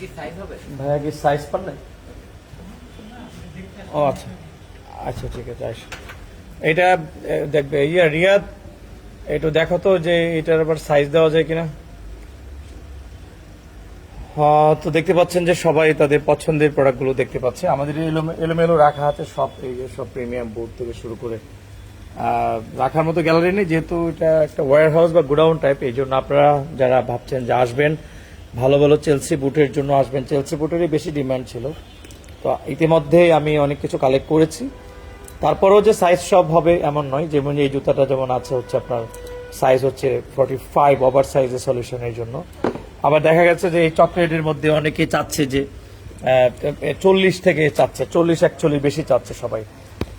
কি সাইজ ভাইয়া কি সাইজ নাই ও আচ্ছা। আচ্ছা ঠিক আছে, আস। এটা দেখবে, ইয়া, রিয়াদ, একটু দেখো তো যে এটার আবার সাইজ দেওয়া যায় কিনা। হ্যাঁ তো দেখতে পাচ্ছেন যে সবাই তাদের পছন্দের প্রোডাক্টগুলো দেখতে পাচ্ছে। আমাদের এলোমে- এলোমেলো রাখা আছে, সব এই যে সব প্রিমিয়াম বোর্ড থেকে শুরু করে। রাখার মতো গ্যালারি নেই, যেহেতু এটা একটা ওয়ার হাউস বা গোডাউন টাইপ এই জন্য আপনারা যারা ভাবছেন যে আসবেন ভালো ভালো চেলসি বুটের জন্য আসবেন। চেলসি বুটেরই বেশি ডিমান্ড ছিল। তো ইতিমধ্যে আমি অনেক কিছু কালেক্ট করেছি। তারপরেও যে সাইজ সব হবে এমন নয়। যেমন এই জুতাটা যেমন আছে হচ্ছে আপনার সাইজ হচ্ছে ফর্টি ফাইভ ওভার সাইজের সলিউশনের জন্য। আবার দেখা গেছে যে এই চকলেটের মধ্যে অনেকেই চাচ্ছে যে চল্লিশ থেকে চাচ্ছে। চল্লিশ একচল্লিশ বেশি চাচ্ছে সবাই।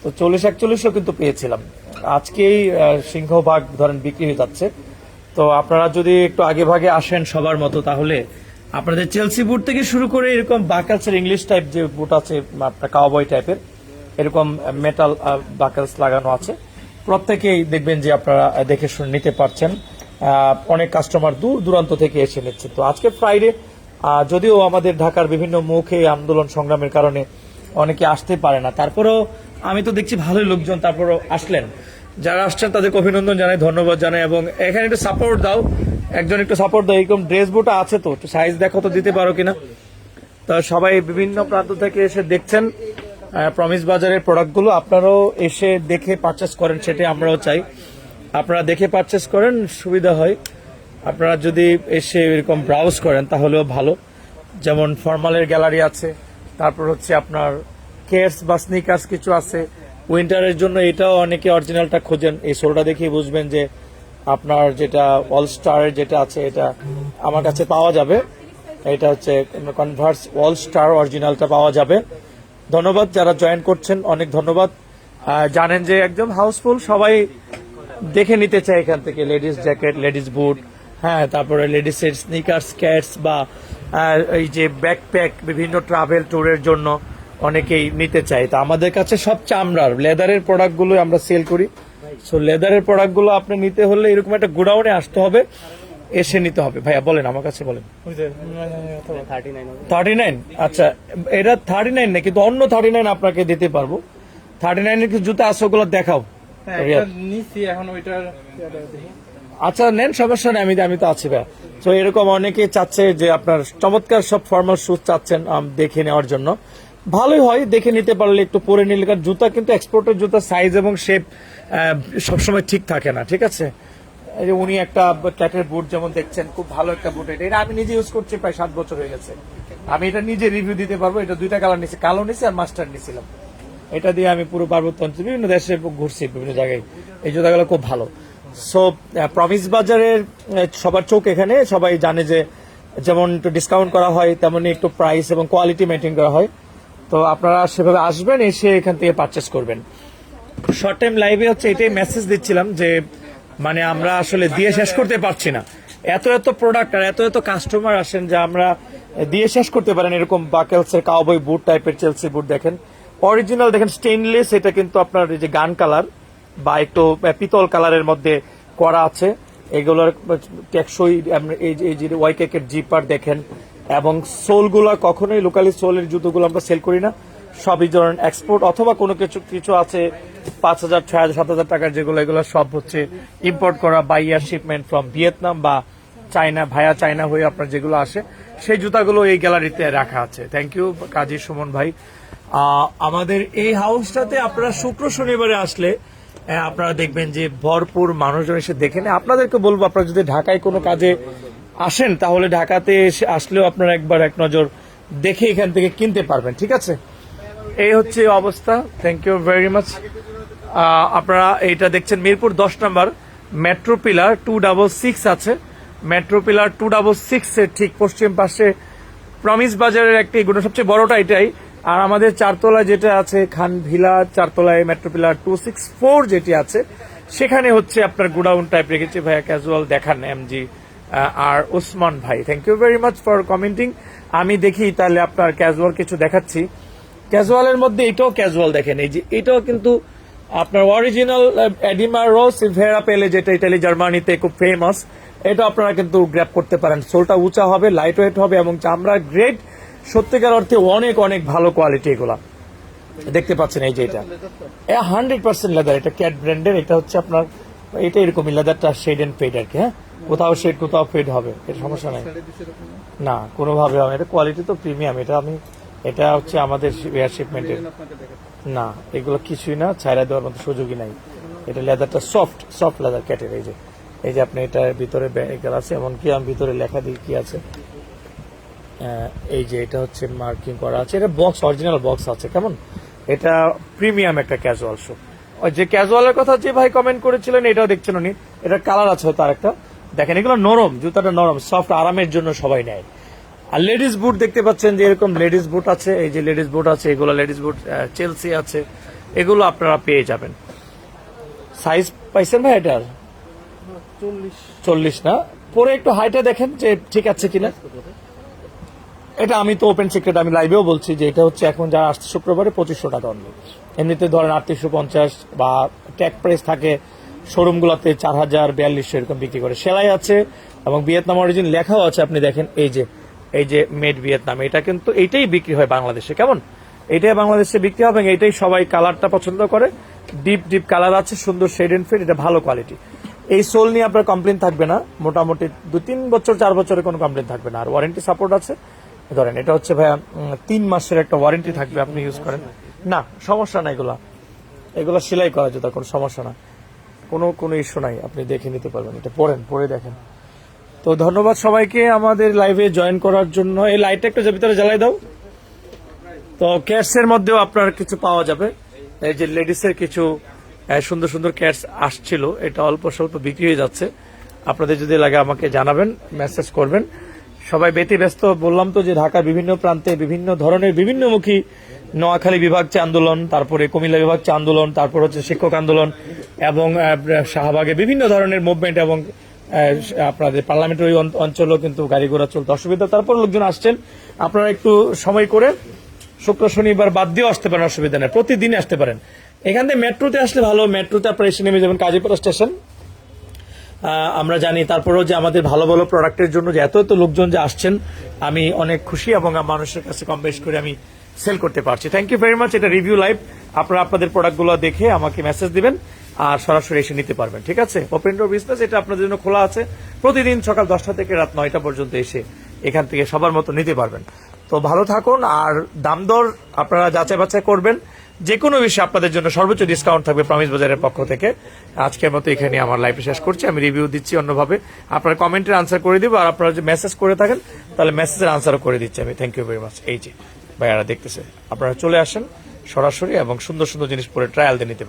তো চল্লিশ একচল্লিশও কিন্তু পেয়েছিলাম। আজকেই সিংহভাগ ধরেন বিক্রি হয়ে যাচ্ছে। তো আপনারা যদি একটু আগে ভাগে আসেন সবার মতো, তাহলে আপনাদের চেলসি বুট থেকে শুরু করে এরকম বাকালসের ইংলিশ টাইপ যে বুট আছে, আপনার কাউবয় টাইপের এরকম মেটাল বাকালস লাগানো আছে। প্রত্যেকেই দেখবেন যে আপনারা দেখে শুনে নিতে পারছেন। অনেক কাস্টমার দূর দূরান্ত থেকে এসে নিচ্ছে। তো আজকে ফ্রাইডে যদিও আমাদের ঢাকার বিভিন্ন মুখে আন্দোলন সংগ্রামের কারণে অনেকে আসতে পারে না, তারপরেও আমি তো দেখছি ভালোই লোকজন, তারপরও আসলেন। যারা আসছেন, তাদেরকে অভিনন্দন জানাই, ধন্যবাদ জানাই, এবং এখানে একটু সাপোর্ট দাও। একজন একটু সাপোর্ট দাও, এরকম ড্রেস বুটা আছে তো, একটু সাইজ দেখো তো, দিতে পারো কিনা? তা সবাই বিভিন্ন প্রান্ত থেকে এসে দেখছেন প্রমিস বাজারের প্রোডাক্টগুলো আপনারাও এসে দেখে পারচেস করেন সেটাই আমরাও চাই। আপনারা দেখে পারচেস করেন, সুবিধা হয়। আপনারা যদি এসে এরকম ব্রাউজ করেন, তাহলেও ভালো। যেমন ফর্মালের গ্যালারি আছে, তারপর হচ্ছে আপনার কেয়ার্স বা স্নিকার্স কিছু আছে উইন্টারের জন্য এটাও অনেকে অরিজিনালটা খোঁজেন। এই সোলটা দেখেই বুঝবেন যে আপনার যেটা অল স্টারের যেটা আছে, এটা আমার কাছে পাওয়া যাবে। এটা হচ্ছে কনভার্স অল স্টার অরিজিনালটা পাওয়া যাবে। ধন্যবাদ যারা জয়েন করছেন, অনেক ধন্যবাদ। জানেন যে একদম হাউসফুল, সবাই দেখে নিতে চাই এখান থেকে। লেডিস জ্যাকেট, লেডিস বুট হ্যাঁ তারপরে লেডিস এর স্নিকার্স ক্যাটস বা এই যে ব্যাকপ্যাক বিভিন্ন ট্রাভেল ট্যুরের জন্য। অনেকেই নিতে চায়। তা আমাদের কাছে সব চামড়ার লেদারের প্রোডাক্টগুলো আমরা সেল করি। সো লেদারের প্রোডাক্টগুলো আপনি নিতে হলে এরকম একটা গোডাউনে আসতে হবে এসে নিতে হবে। ভাইয়া বলেন আমার কাছে বলেন। থার্টি নাইন আচ্ছা এটা থার্টি নাইন না কিন্তু অন্য থার্টি নাইন আপনাকে দিতে পারব। থার্টি নাইনের কিছু জুতা আছে ওগুলো দেখাও। ওইটার আচ্ছা নেন সমস্যা নেই আমি আমি তো আছি ভাইয়া। তো এরকম অনেকে চাচ্ছে যে আপনার চমৎকার সব ফর্মাল শুজ চাচ্ছেন দেখে নেওয়ার জন্য। ভালোই হয়, দেখে নিতে পারলে একটু পরে নিলে, কারণ জুতা কিন্তু এক্সপোর্টের জুতা সাইজ এবং শেপ সবসময় ঠিক থাকে না, ঠিক আছে? যে উনি একটা ক্যাটের বুট যেমন দেখছেন, খুব ভালো একটা বুট এটা। এটা আমি নিজে ইউজ করছি প্রায় সাত বছর হয়ে গেছে। আমি এটা নিজে রিভিউ দিতে পারব, এটা দুইটা কালার নিছি কালো নিছি আর মাস্টার নিছিলাম এটা দিয়ে আমি পুরো পার্বত্য অঞ্চল, বিভিন্ন দেশে ঘুরছি, বিভিন্ন জায়গায়। এই জুতাগুলো খুব ভালো। সো প্রমিস বাজারের সবার চোখ এখানে, সবাই জানে যে যেমন একটু ডিসকাউন্ট করা হয়, তেমনি একটু প্রাইস এবং কোয়ালিটি মেনটেন করা হয়। তো আপনারা সেভাবে আসবেন, এসে এখান থেকে পারচেস করবেন। শর্ট টাইম লাইভে হচ্ছে এটাই মেসেজ দিচ্ছিলাম যে মানে আমরা আসলে দিয়ে শেষ করতে পারছি না। এত এত প্রোডাক্ট আর এত এত কাস্টমার আসেন যে আমরা দিয়ে শেষ করতে পারেন এরকম বাকেলসের কাউবই বুট টাইপের চেলসি বুট দেখেন। অরিজিনাল দেখেন স্টেইনলেস এটা কিন্তু আপনার এই যে গান কালার বা একটু পিতল কালারের মধ্যে করা আছে। এগুলোর টেকসই এই যে ওয়াইকেকের জিপার দেখেন। এবং সোলগুলো কখনোই লোকালি সোলের জুতোগুলো আমরা সেল করি না। সবই ধরেন এক্সপোর্ট অথবা কোনো কিছু কিছু আছে, পাঁচ হাজার, ছয় হাজার, সাত হাজার টাকার যেগুলো, এগুলো সব হচ্ছে ইম্পোর্ট করা by air shipment from Vietnam বা চায়না ভায়া চায়না হয়ে আপনার যেগুলো আসে, সেই জুতাগুলো এই গ্যালারিতে রাখা আছে। থ্যাংক ইউ কাজী সুমন ভাই। আমাদের এই হাউসটাতে আপনারা শুক্র শনিবারে আসলে আপনারা দেখবেন যে ভরপুর মানুষজন এসে দেখে নেয়। আপনাদেরকে বলব, আপনারা যদি ঢাকায় কোনো কাজে আসেন, তাহলে ঢাকাতে এসে আসলেও আপনারা একবার এক নজর দেখে এখান থেকে কিনতে পারবেন, ঠিক আছে? এই হচ্ছে অবস্থা থ্যাংক ইউ ভেরি মাচ আপনারা এইটা দেখছেন মিরপুর দশ নম্বর metro pillar two double six আছে। Metro pillar two double six এর ঠিক পশ্চিম পাশে প্রমিস বাজারের একটি এগুলো সবচেয়ে বড়টা এটাই। আর আমাদের চারতলায় যেটা আছে, Khan villa চারতলায় metro pillar two six four যেটি আছে, সেখানে হচ্ছে আপনার গোডাউন টাইপ রেখেছে। ভাইয়া ক্যাজুয়াল দেখান এমজি আর ওসমান ভাই thank you very much for commenting আমি দেখি তাহলে আপনার ক্যাজুয়াল কিছু দেখাচ্ছি। ক্যাজুয়ালের মধ্যে এটাও ক্যাজুয়াল দেখেন, এই যে এটাও কিন্তু আপনার অরিজিনাল এডিমা রো সিলভেরা পেলে যেটা ইটালি জার্মানিতে খুব ফেমাস এটা আপনারা কিন্তু গ্র্যাপ করতে পারেন। সোলটা উঁচা হবে লাইট ওয়েট হবে এবং চামড়া গ্রেড সত্যিকার অর্থে অনেক অনেক ভালো কোয়ালিটি এগুলা। দেখতে পাচ্ছেন এই যে এটা। হান্ড্রেড পার্সেন্ট লেদার এটা ক্যাট ব্র্যান্ডের এটা হচ্ছে আপনার, এটা এরকমই লেদারটা শেড এন্ড ফেড আর কি হ্যাঁ? কোথাও শেড কোথাও ফেড হবে এর সমস্যা নাই। না? কোনোভাবে হবে এটা কোয়ালিটি তো প্রিমিয়াম এটা আমি এটা হচ্ছে আমাদের এয়ার শিপমেন্টের না এগুলো কিছুই না ছাইরা দেওয়ার মতো সুযোগই নাই। এটা লেদারটা সফট সফট লেদার ক্যাটের এই যে। এই যে আপনি এটার ভিতরে আছে এমনকি আমি ভিতরে লেখা দিই কি আছে? এই যে এটা হচ্ছে মার্কিং করা আছে। এটা বক্স অরিজিনাল বক্স আছে কেমন? এটা প্রিমিয়াম একটা ক্যাজুয়াল শো ওই যে ক্যাজুয়ালের কথা যে ভাই কমেন্ট করেছিলেন এটাও দেখছেন উনি। এটা কালার আছে হয়তো আরেকটা। দেখেন এগুলো নরম জুতাটা নরম সফট আরামের জন্য সবাই নেয়। আর লেডিস বুট দেখতে পাচ্ছেন যে এরকম লেডিস বুট আছে এই যে লেডিস বুট আছে এগুলো লেডিস বুট চেলসি আছে এগুলো আপনারা পেয়ে যাবেন। সাইজ পাইছেন ভাই এটার চল্লিশ। না? পরে একটু হাইটে দেখেন যে ঠিক আছে কিনা। এটা আমি তো ওপেন সিক্রেট আমি লাইভেও বলছি যে এটা হচ্ছে এখন যারা আসছে শুক্রবারে পঁচিশশো টাকা অনলি এমনিতে ধরেন আটত্রিশশো পঞ্চাশ বা ট্যাগ প্রাইস থাকে শোরুমগুলোতে চার হাজার বিয়াল্লিশশো এরকম বিক্রি করে। সেলাই আছে এবং ভিয়েতনাম অরিজিন লেখাও আছে, আপনি দেখেন এই যে এই যে মেড ভিয়েতনাম। এটা কিন্তু এইটাই বিক্রি হয় বাংলাদেশে, কেমন? এটাই বাংলাদেশে বিক্রি হবে এবং এইটাই সবাই কালারটা পছন্দ করে। ডিপ ডিপ কালার আছে, সুন্দর শেড এন্ড ফিট, এটা ভালো কোয়ালিটি। এই সোল নিয়ে আপনার কমপ্লেন থাকবে না, মোটামুটি দু তিন বছর, চার বছরের কোনো কমপ্লেন থাকবে না। আর ওয়ারেন্টি সাপোর্ট আছে। ধরেন, এটা হচ্ছে ভাইয়া তিন মাসের একটা ওয়ারেন্টি থাকবে, আপনি ইউজ করেন। না, সমস্যা না এগুলা। এগুলো সেলাই করা যেত কোনো সমস্যা না। কোনো কোনো ইস্যু নাই, আপনি দেখে নিতে পারবেন, এটা পড়েন, পড়ে দেখেন। তো ধন্যবাদ সবাইকে আমাদের লাইভে জয়েন করার জন্য। এই লাইটটা একটু ভিতরে জ্বালাই দাও। তো ক্যাটসের মধ্যেও আপনার কিছু পাওয়া যাবে। এই যে লেডিসের কিছু সুন্দর সুন্দর ক্যাটস আসছিল, এটা অল্প স্বল্প বিক্রি হয়ে যাচ্ছে। আপনাদের যদি লাগে আমাকে জানাবেন মেসেজ করবেন। সবাই ব্যতি ব্যস্ত বললাম তো যে ঢাকার বিভিন্ন প্রান্তে বিভিন্ন ধরনের বিভিন্নমুখী নোয়াখালী বিভাগ চা আন্দোলন, তারপরে কুমিল্লা বিভাগ চা আন্দোলন, তারপর হচ্ছে শিক্ষক আন্দোলন এবং শাহবাগে বিভিন্ন ধরনের মুভমেন্ট এবং আপনাদের পার্লামেন্টারি অঞ্চলেও কিন্তু গাড়ি ঘোড়া চলতে অসুবিধা। তারপর লোকজন আসছেন। আপনারা একটু সময় করে শুক্র শনিবার বাদ দিয়েও আসতে পারেন, অসুবিধা নেই। প্রতিদিন আসতে পারেন। এখান থেকে মেট্রোতে আসলে ভালো। মেট্রোতে আপনারা এসে নেমে যাবেন কাজীপাড়া স্টেশন। আমরা জানি তারপরেও যে আমাদের ভালো ভালো প্রোডাক্টের জন্য যে এত এত লোকজন যে আসছেন, আমি অনেক খুশি এবং মানুষের কাছে কম বেশ করে আমি সেল করতে পারছি। থ্যাংক ইউ ভেরি মাচ এটা রিভিউ লাইভ আপনারা আপনাদের প্রোডাক্টগুলো দেখে আমাকে মেসেজ দিবেন। আর সরাসরি এসে নিতে পারবেন, ঠিক আছে? ওপেন ডোর বিজনেস এটা আপনাদের জন্য খোলা আছে। প্রতিদিন সকাল দশটা থেকে রাত নয়টা পর্যন্ত এসে এখান থেকে সবার মতো নিতে পারবেন। তো ভালো থাকুন, আর দাম দর আপনারা যাচাই বাছাই করবেন। যে কোনো বিষয়ে আপনাদের জন্য সর্বোচ্চ ডিসকাউন্ট থাকবে প্রমিস বাজারের পক্ষ থেকে। আজকের মতো এখানে আমার লাইফ শেষ করছি। আমি রিভিউ দিচ্ছি অন্যভাবে। আপনারা কমেন্টের আনসার করে দিব, আর আপনারা যে মেসেজ করে থাকেন, তাহলে মেসেজের আনসারও করে দিচ্ছি আমি। থ্যাংক ইউ ভেরি মাচ এই যে, ভাইয়ারা দেখতেছে, আপনারা চলে আসেন সরাসরি এবং সুন্দর সুন্দর জিনিস পরে ট্রায়াল দিয়ে নিতে